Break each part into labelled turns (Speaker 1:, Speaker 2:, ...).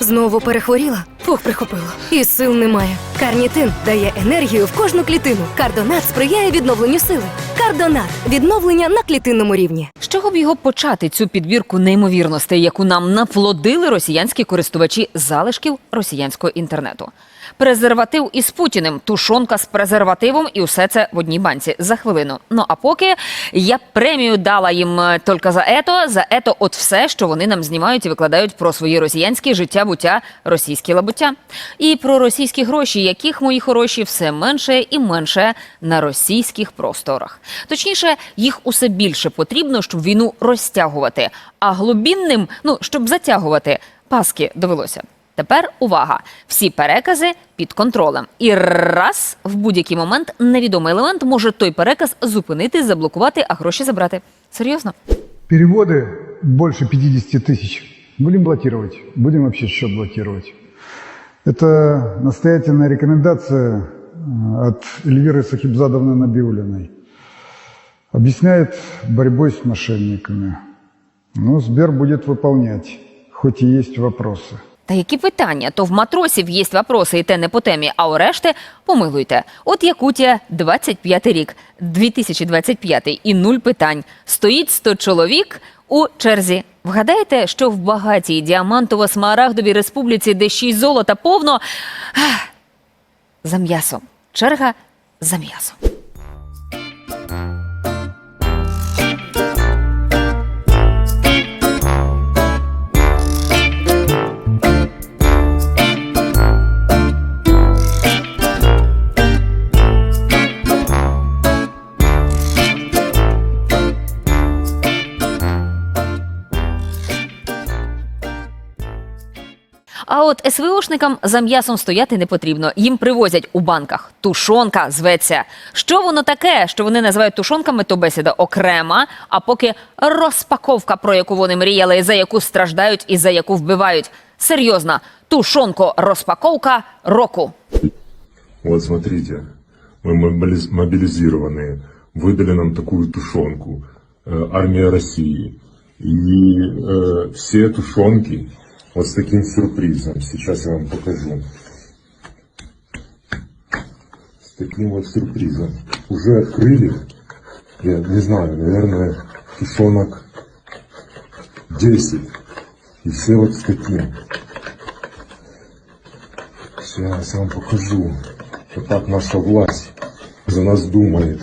Speaker 1: Знову перехворіла? Фух, прихопило. І сил немає. Карнітин дає енергію в кожну клітину. Кардонат сприяє відновленню сили. Кардонат відновлення на клітинному рівні.
Speaker 2: З чого б його почати цю підбірку неймовірностей, яку нам наплодили росіянські користувачі залишків росіянського інтернету? Презерватив із Путіним, тушонка з презервативом, і усе це в одній банці за хвилину. Ну а поки я премію дала їм е, тільки за ето, за ето, от все, що вони нам знімають і викладають про свої росіянські життя, буття, російські лабуття. І про російські гроші, яких мої хороші все менше і менше на російських просторах. Точніше, їх усе більше потрібно, щоб війну розтягувати, а глубінним, ну щоб затягувати, паски довелося. Тепер увага! Всі перекази під контролем. І раз в будь-який момент невідомий елемент може той переказ зупинити, заблокувати, а гроші забрати. Серйозно?
Speaker 3: Переводы больше 50 тысяч. Будем блокировать. Будем вообще счет блокировать. Это настоятельная рекомендация э, от Эльвиры Сахибзадовны Набиулиной. Объясняет борьбой с мошенниками. Но Сбер будет выполнять, хоть и есть вопросы.
Speaker 2: Та які питання? То в матросів є вопроси, і те не по темі, а у решти помилуйте. От Якутія, 25 рік, 2025 і нуль питань. Стоїть 100 чоловік у черзі. Вгадаєте, що в багатій діамантово-смарагдовій республіці, де ще й золота повно, за м'ясом. Черга за м'ясом. от СВОшникам за м'ясом стояти не потрібно. Їм привозять у банках тушонка зветься. Що воно таке, що вони називають тушонками, то бесіда окрема. А поки розпаковка, про яку вони мріяли, за яку страждають і за яку вбивають. Серйозна тушонко розпаковка року.
Speaker 4: Вот смотрите, мы мобилиз- мобилизированные, выдали нам такую тушенку, э, армия России. И э, все тушенки вот с таким сюрпризом. Сейчас я вам покажу. С таким вот сюрпризом. Уже открыли, я не знаю, наверное, тушенок 10. И все вот с таким. Сейчас я вам покажу. Вот так наша власть за нас думает.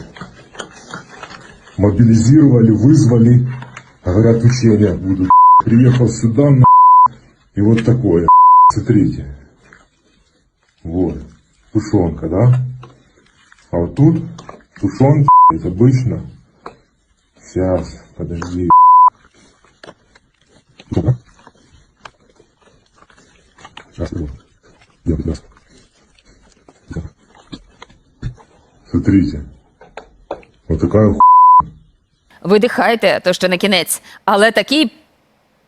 Speaker 4: Мобилизировали, вызвали. Говорят, учения будут. Приехал сюда. И вот такое. Смотрите. Вот. Тушенка, да? А вот тут тушенки, это обычно. Сейчас, подожди. Сейчас, я раз. Смотрите. Вот такая.
Speaker 2: Видихайте, то ще не кінець. Але такий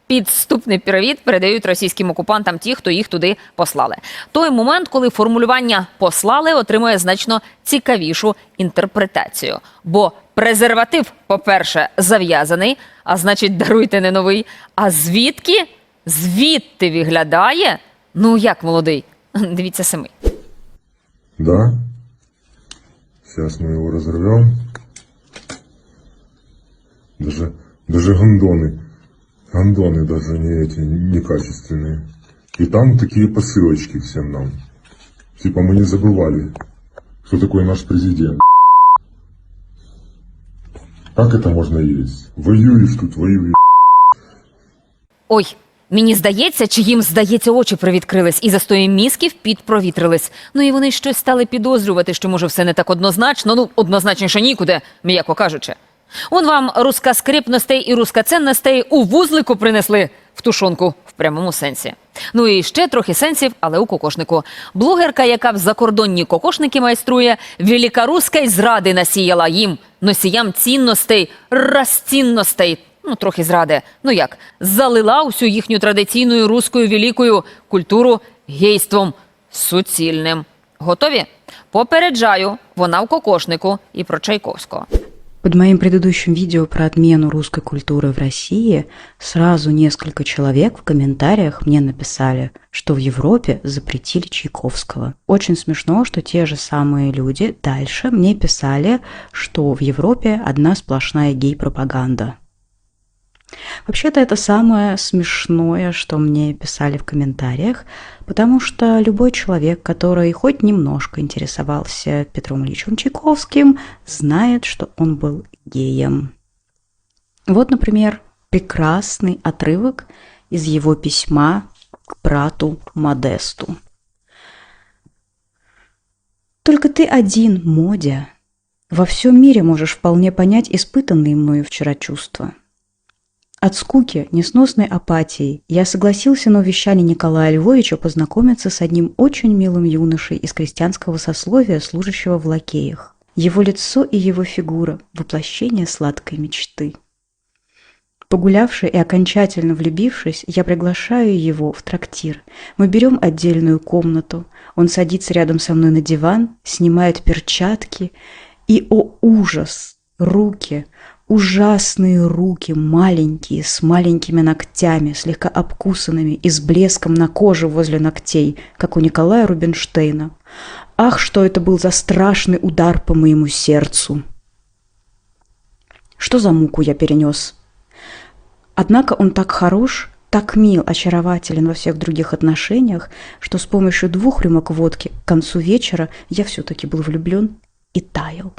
Speaker 2: підступний привіт передають російським окупантам ті, хто їх туди послали. Той момент, коли формулювання послали, отримує значно цікавішу інтерпретацію. Бо презерватив, по-перше, зав'язаний, а значить, даруйте не новий. А звідки? Звідти виглядає? Ну як молодий? Дивіться самі.
Speaker 4: Да. Сейчас мы его разорвем. Даже, даже гондоны. Гондоны даже не эти, некачественные. И там такие посылочки всем нам. Типа мы не забывали, кто такой наш президент. Как это можно есть? Воюешь тут, воюешь.
Speaker 2: Ой, мені здається, чи їм здається, очі привідкрились, і застої мізків підпровітрились. Ну і вони щось стали підозрювати, що може все не так однозначно, ну однозначніше нікуди, м'яко кажучи. Он вам руска скрипностей і руска ценностей у вузлику принесли в тушонку в прямому сенсі. Ну і ще трохи сенсів, але у кокошнику. Блогерка, яка в закордонні кокошники майструє, великоруська й зради насіяла їм, носіям цінностей, розцінностей. Ну, трохи зради. Ну як, залила усю їхню традиційною руською великою культуру гейством суцільним. Готові? Попереджаю, вона в кокошнику і про Чайковського.
Speaker 5: Под моим предыдущим видео про отмену русской культуры в России сразу несколько человек в комментариях мне написали, что в Европе запретили Чайковского. Очень смешно, что те же самые люди дальше мне писали, что в Европе одна сплошная гей-пропаганда. Вообще-то это самое смешное, что мне писали в комментариях, потому что любой человек, который хоть немножко интересовался Петром Ильичем Чайковским, знает, что он был геем. Вот, например, прекрасный отрывок из его письма к брату Модесту. «Только ты один, Модя, во всем мире можешь вполне понять испытанные мною вчера чувства». От скуки, несносной апатии я согласился на увещание Николая Львовича познакомиться с одним очень милым юношей из крестьянского сословия, служащего в лакеях. Его лицо и его фигура – воплощение сладкой мечты. Погулявший и окончательно влюбившись, я приглашаю его в трактир. Мы берем отдельную комнату. Он садится рядом со мной на диван, снимает перчатки. И, о ужас, руки, ужасные руки, маленькие, с маленькими ногтями, слегка обкусанными и с блеском на коже возле ногтей, как у Николая Рубинштейна. Ах, что это был за страшный удар по моему сердцу! Что за муку я перенес? Однако он так хорош, так мил, очарователен во всех других отношениях, что с помощью двух рюмок водки к концу вечера я все-таки был влюблен и таял.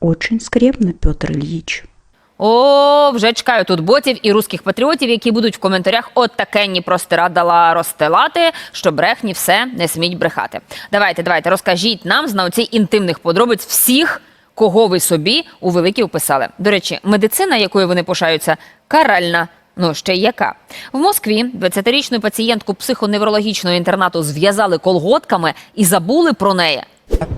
Speaker 5: Очень скрепно, Петр Ильич.
Speaker 2: О, вже чекаю тут ботів і русських патріотів, які будуть в коментарях от таке простирадала розстилати, що брехні все не сміть брехати. Давайте, давайте, розкажіть нам знавці інтимних подробиць всіх, кого ви собі у великі вписали. До речі, медицина, якою вони пишаються, каральна. Ну, ще й яка. В Москві 20-річну пацієнтку психоневрологічного інтернату зв'язали колготками і забули про неї.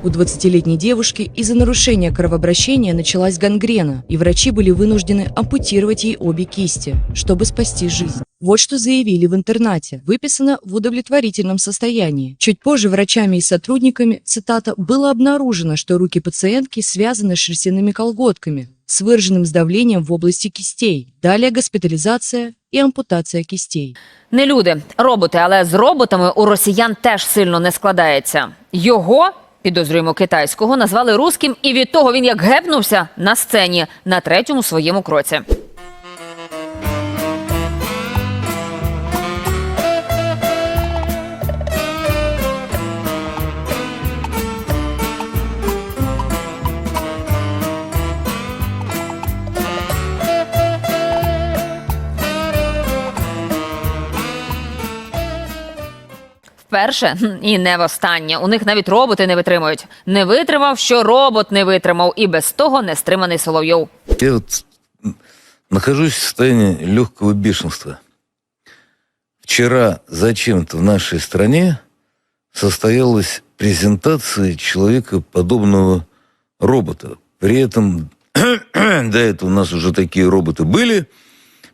Speaker 6: У 20-летней девушки из-за нарушения кровообращения началась гангрена, и врачи были вынуждены ампутировать ей обе кисти, чтобы спасти жизнь. Вот что заявили в интернате. Выписано в удовлетворительном состоянии. Чуть позже врачами и сотрудниками, цитата, было обнаружено, что руки пациентки связаны шерстяными колготками с выраженным сдавлением в области кистей. Далее госпитализация и ампутация кистей.
Speaker 2: Не люди, роботи, але з роботами у росіян теж сильно не складається. Його, підозрюємо китайського, назвали руським, і від того він як гепнувся на сцені на третьому своєму кроці. Вперше хм, і не востаннє. У них навіть роботи не витримують. Не витримав, що робот не витримав, і без того не стриманий Соловйов.
Speaker 7: Я вот м, нахожусь в состоянии легкого бешенства. Вчера зачем-то в нашей стране состоялась презентация человека подобного робота. При этом до этого у нас уже такие роботы были,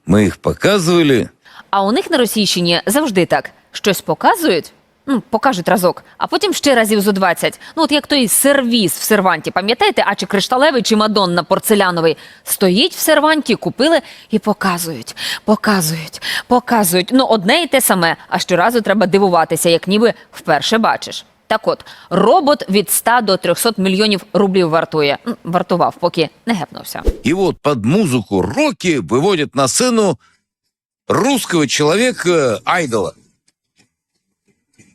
Speaker 7: мы их показывали.
Speaker 2: А у них на Російщині завжди так: щось показують. Ну, покажуть разок, а потім ще разів зо 20. Ну, от як той сервіс в серванті, пам'ятаєте, а чи кришталевий, чи Мадонна порцеляновий. Стоїть в серванті, купили і показують, показують, показують. Ну, одне і те саме, а щоразу треба дивуватися, як ніби вперше бачиш. Так от, робот від 100 до 300 мільйонів рублів вартує. Вартував, поки не гепнувся.
Speaker 7: И вот под музыку роки выводят на сцену русского человека, айдола.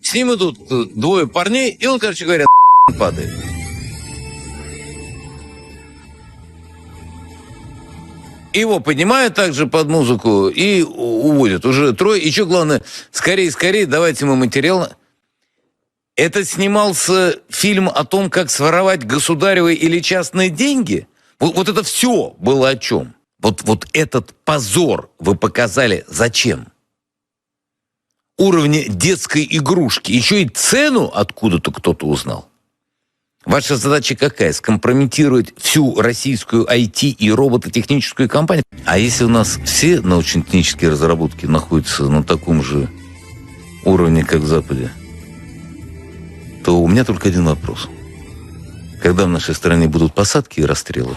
Speaker 7: С ним идут э, двое парней, и он, короче говоря, падает. Его поднимают также под музыку и уводят. Уже трое. И что главное, скорее, скорее, давайте мы материал. Это снимался фильм о том, как своровать государевые или частные деньги? Вот, вот это все было о чем? Вот, вот этот позор вы показали зачем? Уровня детской игрушки. Еще и цену откуда-то кто-то узнал. Ваша задача какая? Скомпрометировать всю российскую IT и робототехническую компанию? А если у нас все научно-технические разработки находятся на таком же уровне, как в Западе, то у меня только один вопрос. Когда в нашей стране будут посадки и расстрелы,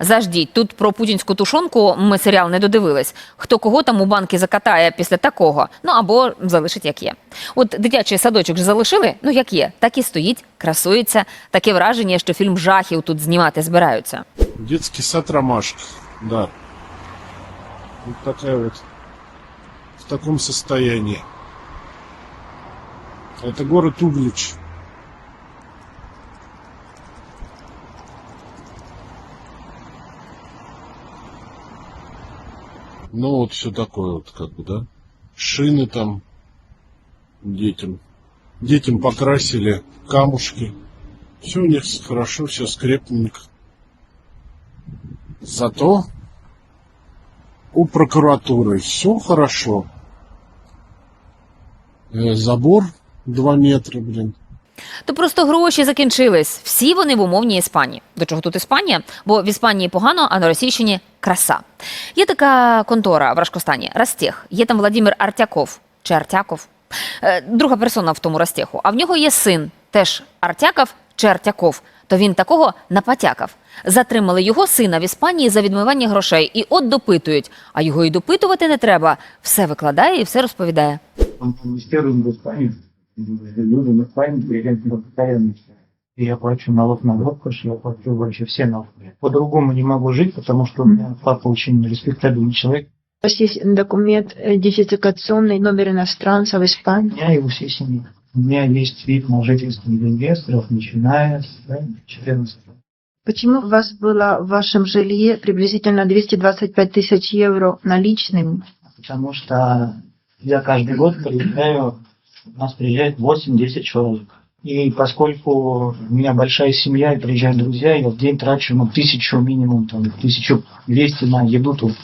Speaker 2: Заждіть, тут про путінську тушонку ми серіал не додивились. Хто кого там у банки закатає після такого, ну або залишить як є. От дитячий садочок ж залишили, ну як є, так і стоїть, красується. Таке враження, що фільм жахів тут знімати збираються.
Speaker 8: Детский сад Ромашка, да. Вот такая вот, в таком состоянии. Это город Углич. Ну вот все такое вот как бы, да. Шины там детям. Детям покрасили камушки. Все у них хорошо, все скрепненько. Зато у прокуратуры все хорошо. Э, Забор 2 метра, блин.
Speaker 2: То просто гроші закінчились. Всі вони в умовній Іспанії. До чого тут Іспанія? Бо в Іспанії погано, а на Російщині краса. Є така контора в Рашкостані Растех. Є там Владимир Артяков чи Артяков. Е, Друга персона в тому Растеху. А в нього є син, теж Артяков чи Артяков. То він такого напатякав. Затримали його сина в Іспанії за відмивання грошей. І от допитують. А його і допитувати не треба. Все викладає і все розповідає.
Speaker 9: инвестируем в Испанию, люди в Испанию приезжают на постоянно. И я плачу налог на роскошь, я плачу вообще все налоги. По-другому не могу жить, потому что у меня папа очень респектабельный человек.
Speaker 10: У вас есть документ э, идентификационный номер иностранца в
Speaker 9: У
Speaker 10: Испании?
Speaker 9: меня и у всей семьи. У меня есть вид на жительство инвесторов, начиная с да, 14
Speaker 10: Почему у вас было в вашем жилье приблизительно 225 тысяч евро наличными?
Speaker 9: Потому что я каждый год приезжаю, у нас приезжает 8-10 человек. И поскольку у меня большая семья и приезжают друзья, я в день трачу ну, тысячу минимум, там, тысячу двести на еду тут.